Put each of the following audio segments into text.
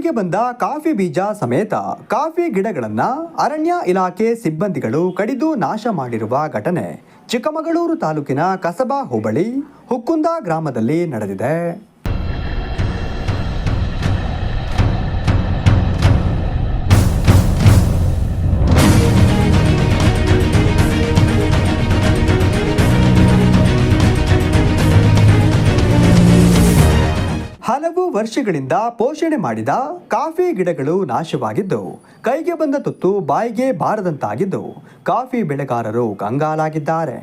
ಕಾಡಿಗೆ ಬಂದ ಕಾಫಿ ಬೀಜ ಸಮೇತ ಕಾಫಿ ಗಿಡಗಳನ್ನ ಅರಣ್ಯ ಇಲಾಖೆ ಸಿಬ್ಬಂದಿಗಳು ಕಡಿದು ನಾಶ ಮಾಡಿರುವ ಘಟನೆ ಚಿಕ್ಕಮಗಳೂರು ತಾಲೂಕಿನ ಕಸಬಾ ಹೋಬಳಿ ಹುಕ್ಕುಂದ ಗ್ರಾಮದಲ್ಲಿ ನಡೆದಿದೆ. ವರ್ಷಗಳಿಂದ ಪೋಷಣೆ ಮಾಡಿದ ಕಾಫಿ ಗಿಡಗಳು ನಾಶವಾಗಿದ್ದು ಕೈಗೆ ಬಂದ ತುತ್ತು ಬಾಯಿಗೆ ಬಾರದಂತಾಗಿದ್ದು ಕಾಫಿ ಬೆಳೆಗಾರರು ಕಂಗಾಲಾಗಿದ್ದಾರೆ.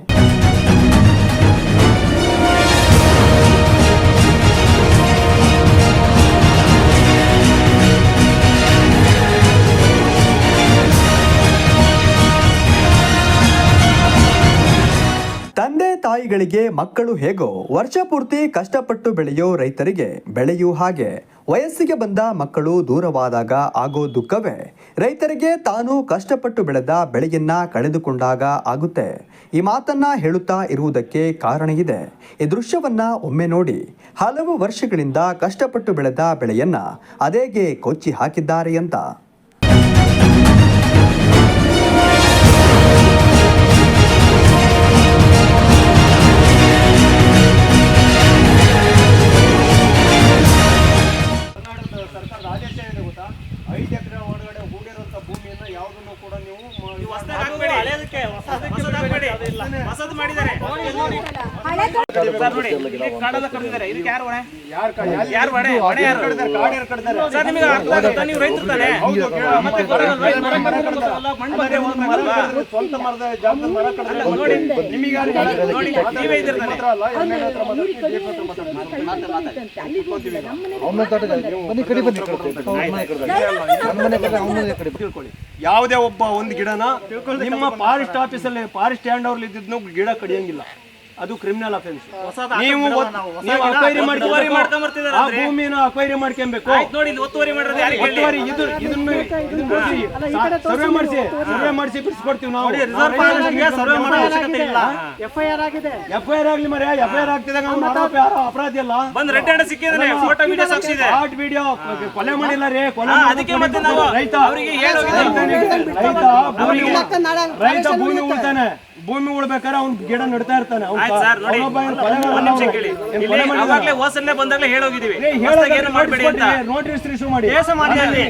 ತಾಯಿಗಳಿಗೆ ಮಕ್ಕಳು ಹೇಗೋ ವರ್ಷ ಪೂರ್ತಿ ಕಷ್ಟಪಟ್ಟು ಬೆಳೆಯೋ ರೈತರಿಗೆ ಬೆಳೆಯೂ ಹಾಗೆ. ವಯಸ್ಸಿಗೆ ಬಂದ ಮಕ್ಕಳು ದೂರವಾದಾಗ ಆಗೋ ದುಃಖವೇ. ರೈತರಿಗೆ ತಾನು ಕಷ್ಟಪಟ್ಟು ಬೆಳೆದ ಬೆಳೆಯನ್ನ ಕಳೆದುಕೊಂಡಾಗ ಆಗುತ್ತೆ. ಈ ಮಾತನ್ನ ಹೇಳುತ್ತಾ ಇರುವುದಕ್ಕೆ ಕಾರಣ ಇದೆ. ಈ ದೃಶ್ಯವನ್ನ ಒಮ್ಮೆ ನೋಡಿ. ಹಲವು ವರ್ಷಗಳಿಂದ ಕಷ್ಟಪಟ್ಟು ಬೆಳೆದ ಬೆಳೆಯನ್ನ ಅದೇಗೆ ಕೊಚ್ಚಿ ಹಾಕಿದ್ದಾರೆ ಅಂತ. ಸರ್ ನೋಡಿ. ಇಲ್ಲಿ ಕಾಡೆಲ್ಲ ಕಡ್ದಿದ್ದಾರೆ ಇದಕ್ಕೆ ಯಾರು ಹೊಣೆ? ಯಾರ್ ಯಾರು ಹೊಣೆ? ಹೊಣೆ? ಸರ್ ನಿಮಗೆ ಅರ್ಥ ಆಗುತ್ತಾ. ನೀವು ರೈತರು ತಾನೆ. ಮತ್ತೆ ಗೊತ್ತಾಗಲ್ಲ, ರೈತ ಮರ ಮರ ಕಡ್ದಾರಲ್ಲ, ಮಣ್ಣು ಅದೇ ಬಗ್ಗೆ ಒಂದು ಮರ ಸ್ವಂತ ಮರದ ಜಾಗದಲ್ಲಿ ಮರ ಕಡ್ದ್ರೆ ನೋಡಿ. ನಿಮಗೆ ಯಾರು? ನೋಡಿ, ನೀವೇ ಇದ್ದೀರ ತಾನೆ. ಅಲ್ಲ, ಹತ್ರ ಯಾವುದೇ ಒಬ್ಬ ಒಂದು ಗಿಡನ ನಿಮ್ಮ ಫಾರೆಸ್ಟ್ ಆಫೀಸಲ್ಲಿ ಫಾರೆಸ್ಟ್ ಹ್ಯಾಂಡ್ ಅವ್ರಲ್ಲಿ ಇದ್ದಿದ್ನು ಗಿಡ ಕಡಿಯಂಗಿಲ್ಲ ಅದು ಕ್ರಿಮಿನಲ್ ಅಫೆನ್ಸ್ ನೀವು ನೀವು ಅಕ್ವೈರಿ ಒತ್ತುವರಿ ಮಾಡ್ಕೊಂಬರ್ತಿದ್ದಾರೆ ಆ. ಭೂಮಿನ ಅಕ್ವೈರಿ ಮಾಡ್ಕೊಬೇಕು. ನೋಡಿ ಇಲ್ಲಿ ಒತ್ತುವರಿ ಮಾಡಿರೋದು ಯಾರಿಗೆ ಒತ್ತುವರಿ ಇದು ಇದನ್ನ ಸರ್ವೆ ಮಾಡಿಸಿ ಸರ್ವೆ ಮಾಡಿಸಿ ಬಿಡಿಸ್ಕೊಡ್ತೀವಿ ನಾವು. ರಿಸರ್ವ್ ಫಾರೆಸ್ಟ್ಗೆ ಸರ್ವೆ ಮಾಡೋ ಅವಶ್ಯಕತೆ ಇಲ್ಲ. ಎಫ್ಐಆರ್ ಆಗಿದೆ. ಎಫ್ಐಆರ್ ಆಗ್ಲಿ ಮರೆ ಎಫ್ಐಆರ್ ಐ ಆರ್ ಆಗ್ತಿದಾಗ ಅವ್ನು ಆರೋಪಿ ಯಾರೋ ಅಪರಾಧಿ ಅಲ್ಲ. ಬಂದ್ ರೆಡ್ ಹ್ಯಾಂಡ್ ಸಿಕ್ಕಿದ್ರೆ ಫೋಟೋ ವಿಡಿಯೋ ಸಾಕ್ಷಿ ಇದೆ ಹಾಟ್ ವಿಡಿಯೋ ಕೊಲೆ ಮಾಡಿಲ್ಲ ರೇ ಕೊಲೆ ಅದಕ್ಕೆ ಮತ್ತೆ ನಾವು ರೈತ. ಅವರಿಗೆ ಹೇಳೋಗಿದೆ ರೈತ ಭೂಮಿ ಭೂಮಿ ಉಳ್ತಾನೆ. ಭೂಮಿ ಉಳ್ಬೇಕಾದ್ರೆ ಅವ್ನ್ ಗಿಡ ನಡ್ತಾ ಇರ್ತಾನೆ. ಅವ್ನ್ ಆಯ್ತು ಸರ್ ನೋಡಿ ಅವನೊಬ್ಬ ಒಂದ್ ನಿಮಿಷ ಕೇಳಿ. ಏನ್ ಇಲ್ಲಿ ಕೊಲೆ ಅವಾಗ್ಲೇ ಹೋಸನ್ನೇ ಬಂದಾಗ್ಲೇ ಹೇಳೋಗಿದೀವಿ ಏ, ಹೊಸ್ದಾಗಿ ಏನು ಮಾಡಬೇಡಿ ಅಂತ. ನೋಟಿಸ್ ಇಶ್ಯೂ ಮಾಡಿ. ಕೇಸ ಮಾಡಿ ಅಲ್ಲಿ.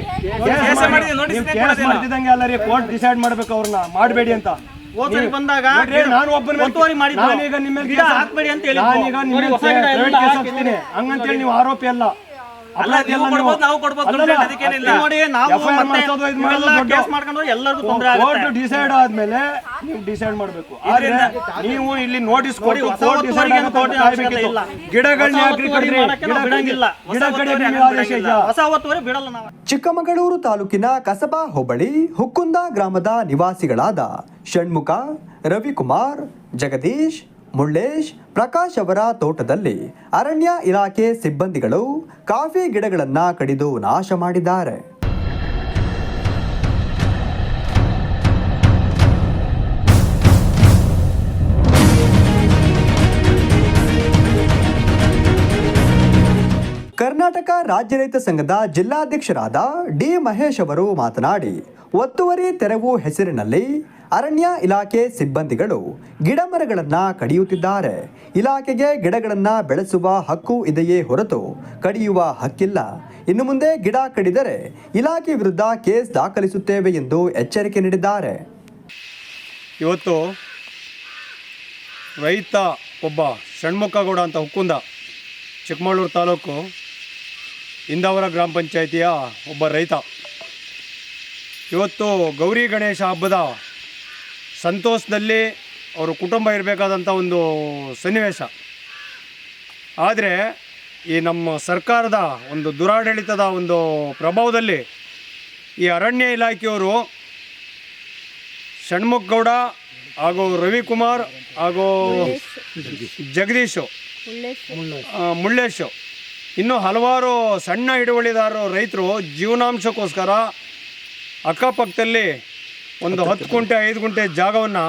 ಕೇಸ ಮಾಡಿದ್ರೆ notice ನೀವು ನೇ ಕೇಸ್ ಕೊಡೋದಿಲ್ಲ. ಮಾಡ್ತಿದ್ದಂಗೆ ಅಲ್ಲ ರೀ ಕೋರ್ಟ್ ಡಿಸೈಡ್ ಮಾಡ್ಬೇಕು ಅವ್ರನ್ನ. ಮಾಡಬೇಡಿ ಅಂತ. ಹೋದ್ಸರಿ ಬಂದಾಗ ನಾನು ಒಬ್ಬನ ಮೇಲೆ- ಒತ್ತುವರಿ ಮಾಡಿದ್ವು. ನಾನೀಗ ನಿಮ್ಮ ಹಾಕ್ಬೇಡಿ ಅಂತ ಹೇಳಿ ನಾನೀಗ ನಿಮ್ಮ. ಹಾಕ್ತೀನಿ. ಹಂಗಂತೇಳಿ ನೀವು ಆರೋಪಿ ಅಲ್ಲ. ಅಲ್ಲ, ನೀವು ಅಲ್ಲ ಕೊಡ್ಬೋದು, ನಾವು ಕೊಡ್ಬೋದು, ಅಲ್ಲಲ್ಲ, complaint ಅದಕ್ಕೇನಿಲ್ಲ. ನೋಡಿ, ನಾವು FIR ಮತ್ತೆ ಮಾಡ್ಸೋದು ಇದು ಇವೆಲ್ಲ ಕೇಸ್ ಮಾಡ್ಕೊಂಡ್ರೆ ಎಲ್ಲರಿಗೂ ತೊಂದ್ರೆ ಆಗುತ್ತೆ. ಕೋರ್ಟ್ ಡಿಸೈಡ್ ಆದ್ಮೇಲೆ ನೀವು ಡಿಸೈಡ್ ಮಾಡಬೇಕು ಆದ್ರೆ ನೀವು ಇಲ್ಲಿ ನೋಟಿಸ್ ಕೊಡಿ ಹೊಸ ಒತ್ತುವರಿಗೆ ಏನು ಕೋರ್ಟಿನ ಅವಶ್ಯಕತೆ ಇಲ್ಲ. ಗಿಡಗಳನ್ನ ಯಾಕ್ರಿ ಕಡಿದ್ರಿ? ಮಾಡಕ್ಕೆ ನಾವು ಬಿಡಂಗಿಲ್ಲ. ಹೊಸ ಗಿಡ ಕಡಿ ಒತ್ತುವರಿ ಆದೇಶ ಬಿಡಂಗಿಲ್ಲ. ಇದೆಯಾ? ಹೊಸ ಒತ್ತುವರಿ ಬಿಡಲ್ಲ ನಾವು ಚಿಕ್ಕಮಗಳೂರು ತಾಲೂಕಿನ ಕಸಬಾ ಹೋಬಳಿ ಹುಕ್ಕುಂದ ಗ್ರಾಮದ ನಿವಾಸಿಗಳಾದ ಷಣ್ಮುಖ ರವಿಕುಮಾರ್ ಜಗದೀಶ್ ಮುಳ್ಳೇಶ್ ಪ್ರಕಾಶ್ ಅವರ ತೋಟದಲ್ಲಿ ಅರಣ್ಯ ಇಲಾಖೆ ಸಿಬ್ಬಂದಿಗಳು ಕಾಫಿ ಗಿಡಗಳನ್ನು ಕಡಿದು ನಾಶ ಮಾಡಿದ್ದಾರೆ. ಕರ್ನಾಟಕ ರಾಜ್ಯ ರೈತ ಸಂಘದ ಜಿಲ್ಲಾಧ್ಯಕ್ಷರಾದ ಡಿ ಮಹೇಶ್ ಅವರು ಮಾತನಾಡಿ, ಒತ್ತುವರಿ ತೆರವು ಹೆಸರಿನಲ್ಲಿ ಅರಣ್ಯ ಇಲಾಖೆ ಸಿಬ್ಬಂದಿಗಳು ಗಿಡ ಮರಗಳನ್ನು ಕಡಿಯುತ್ತಿದ್ದಾರೆ. ಇಲಾಖೆಗೆ ಗಿಡಗಳನ್ನು ಬೆಳೆಸುವ ಹಕ್ಕು ಇದೆಯೇ ಹೊರತು ಕಡಿಯುವ ಹಕ್ಕಿಲ್ಲ. ಇನ್ನು ಮುಂದೆ ಗಿಡ ಕಡಿದರೆ ಇಲಾಖೆ ವಿರುದ್ಧ ಕೇಸ್ ದಾಖಲಿಸುತ್ತೇವೆ ಎಂದು ಎಚ್ಚರಿಕೆ ನೀಡಿದ್ದಾರೆ. ಇವತ್ತು ರೈತ ಒಬ್ಬ ಷಣ್ಮುಖಗೌಡ ಅಂತ ಹುಕ್ಕುಂದ ಚಿಕ್ಕಮಗಳೂರು ತಾಲೂಕು ಇಂದಾವರ ಗ್ರಾಮ ಪಂಚಾಯಿತಿಯ ಒಬ್ಬ ರೈತ. ಇವತ್ತು ಗೌರಿ ಗಣೇಶ ಹಬ್ಬದ ಸಂತೋಷದಲ್ಲಿ ಅವರು ಕುಟುಂಬ ಇರಬೇಕಾದಂಥ ಒಂದು ಸನ್ನಿವೇಶ. ಆದರೆ ಈ ನಮ್ಮ ಸರ್ಕಾರದ ಒಂದು ದುರಾಡಳಿತದ ಒಂದು ಪ್ರಭಾವದಲ್ಲಿ ಈ ಅರಣ್ಯ ಇಲಾಖೆಯವರು ಷಣ್ಮುಖಗೌಡ ಹಾಗೂ ರವಿಕುಮಾರ್ ಹಾಗೂ ಜಗದೀಶು ಮುಳ್ಳೇಶು ಇನ್ನು ಹಲವಾರು ಸಣ್ಣ ಹಿಡುವಳಿದಾರರು ರೈತರು ಜೀವನಾಂಶಕ್ಕೋಸ್ಕರ ಅಕ್ಕಪಕ್ಕದಲ್ಲಿ ಒಂದು ಹತ್ತು ಗುಂಟೆ ಐದು ಗುಂಟೆ ಜಾಗವನ್ನು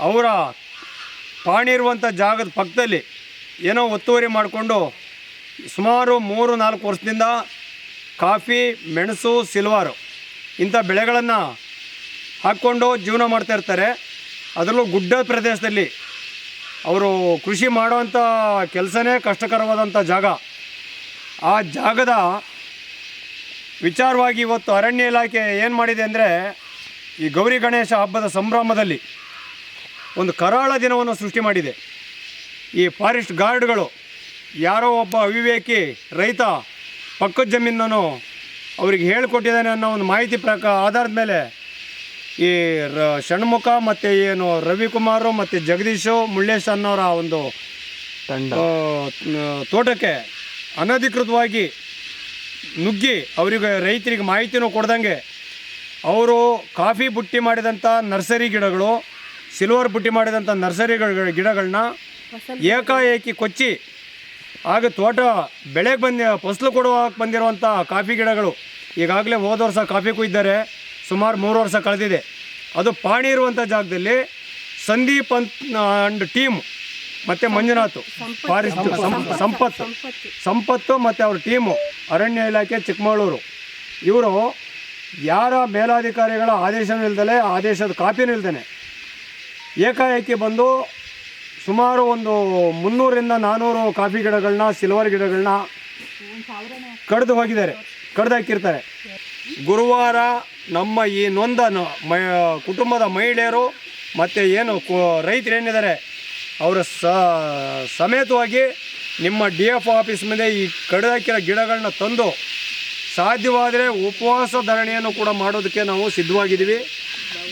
ಅವರ ಪಾಣಿರುವಂಥ ಜಾಗದ ಪಕ್ಕದಲ್ಲಿ ಏನೋ ಒತ್ತುವರಿ ಮಾಡಿಕೊಂಡು ಸುಮಾರು ಮೂರು ನಾಲ್ಕು ವರ್ಷದಿಂದ ಕಾಫಿ ಮೆಣಸು ಸಿಲ್ವಾರು ಇಂಥ ಬೆಳೆಗಳನ್ನು ಹಾಕ್ಕೊಂಡು ಜೀವನ ಮಾಡ್ತಾಯಿರ್ತಾರೆ ಅದರಲ್ಲೂ ಗುಡ್ಡ ಪ್ರದೇಶದಲ್ಲಿ ಅವರು ಕೃಷಿ ಮಾಡುವಂಥ ಕೆಲಸನೇ ಕಷ್ಟಕರವಾದಂಥ ಜಾಗ. ಆ ಜಾಗದ ವಿಚಾರವಾಗಿ ಇವತ್ತು ಅರಣ್ಯ ಇಲಾಖೆ ಏನು ಮಾಡಿದೆ ಅಂದರೆ ಈ ಗೌರಿ ಗಣೇಶ ಹಬ್ಬದ ಸಂಭ್ರಮದಲ್ಲಿ ಒಂದು ಕರಾಳ ದಿನವನ್ನು ಸೃಷ್ಟಿ ಮಾಡಿದೆ. ಈ ಫಾರೆಸ್ಟ್ ಗಾರ್ಡ್ಗಳು ಯಾರೋ ಒಬ್ಬ ಅವಿವೇಕಿ ರೈತ ಪಕ್ಕದ ಜಮೀನನ್ನು ಅವ್ರಿಗೆ ಹೇಳಿಕೊಟ್ಟಿದ್ದಾನೆ ಅನ್ನೋ ಒಂದು ಮಾಹಿತಿ ಪ್ರಕಾರ ಆಧಾರದ ಮೇಲೆ ಈ ರ ಷಣ್ಮುಖ ಮತ್ತು ಏನು ರವಿಕುಮಾರು ಮತ್ತು ಜಗದೀಶು ಮುಳ್ಳೇಶ್ ಅನ್ನೋರ ಒಂದು ತಂಡ. ತೋಟಕ್ಕೆ ಅನಧಿಕೃತವಾಗಿ ನುಗ್ಗಿ ಅವರಿಗೆ ರೈತರಿಗೆ ಮಾಹಿತಿನೂ ಕೊಡ್ದಂಗೆ ಅವರು ಕಾಫಿ ಬುಟ್ಟಿ ಮಾಡಿದಂಥ ನರ್ಸರಿ ಗಿಡಗಳು, ಸಿಲ್ವರ್ ಬುಟ್ಟಿ ಮಾಡಿದಂಥ ನರ್ಸರಿ ಗಿಡ- ಗಿಡಗಳನ್ನ ಏಕಾಏಕಿ ಕೊಚ್ಚಿ ಆಗ ತೋಟ ಬೆಳೆಗೆ ಬಂದ, ಫಸಲು ಕೊಡುವಾಗ ಬಂದಿರುವಂಥ ಕಾಫಿ ಗಿಡಗಳು ಈಗಾಗಲೇ ಹೋದ ವರ್ಷ ಕಾಫಿ ಕುಯ್ದಾರೆ ಸುಮಾರು ಮೂರು ವರ್ಷ ಕಳೆದಿದೆ. ಅದು ಪಾಣಿ ಇರುವಂಥ ಜಾಗದಲ್ಲಿ ಸಂದೀಪ್ ಅಂತ, ಅಂಡ್ ಟೀಮ್ ಮತ್ತು ಮಂಜುನಾಥ್. ಫಾರೆಸ್ಟ್ ಸಂಪತ್ತು. ಸಂಪತ್ತು. ಮತ್ತು ಅವ್ರ ಟೀಮು. ಅರಣ್ಯ ಇಲಾಖೆ ಚಿಕ್ಕಮಗಳೂರು. ಇವರು ಯಾರ ಮೇಲಾಧಿಕಾರಿಗಳ ಆದೇಶ ಇಲ್ದಲೆ ಆದೇಶದ ಕಾಪಿನೂ ಇಲ್ದೇನೆ. ಏಕಾಏಕಿ ಬಂದು ಸುಮಾರು ಒಂದು ಮುನ್ನೂರಿಂದ ನಾನ್ನೂರು ಕಾಫಿ ಗಿಡಗಳನ್ನ ಸಿಲ್ವರ್ ಗಿಡಗಳನ್ನ ಕಡ್ದು ಹೋಗಿದ್ದಾರೆ. ಕಡ್ದು ಹಾಕಿರ್ತಾರೆ. ಗುರುವಾರ ನಮ್ಮ ಈ ನೊಂದ ಮ ಕುಟುಂಬದ ಮಹಿಳೆಯರು ಮತ್ತು ಏನು ರೈತರು ಏನಿದ್ದಾರೆ ಅವರ ಸಮೇತವಾಗಿ ನಿಮ್ಮ ಡಿ ಎಫ್ ಆಫೀಸ್ ಮುಂದೆ ಈ ಕಡಿದಾಕಿರೋ ಗಿಡಗಳನ್ನ ತಂದು ಸಾಧ್ಯವಾದರೆ ಉಪವಾಸ ಧರಣಿಯನ್ನು ಕೂಡ ಮಾಡೋದಕ್ಕೆ ನಾವು ಸಿದ್ಧವಾಗಿದ್ದೀವಿ.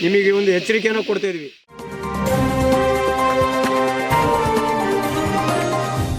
ನಿಮಗೆ ಒಂದು ಎಚ್ಚರಿಕೆಯನ್ನು ಕೊಡ್ತಾಯಿದ್ವಿ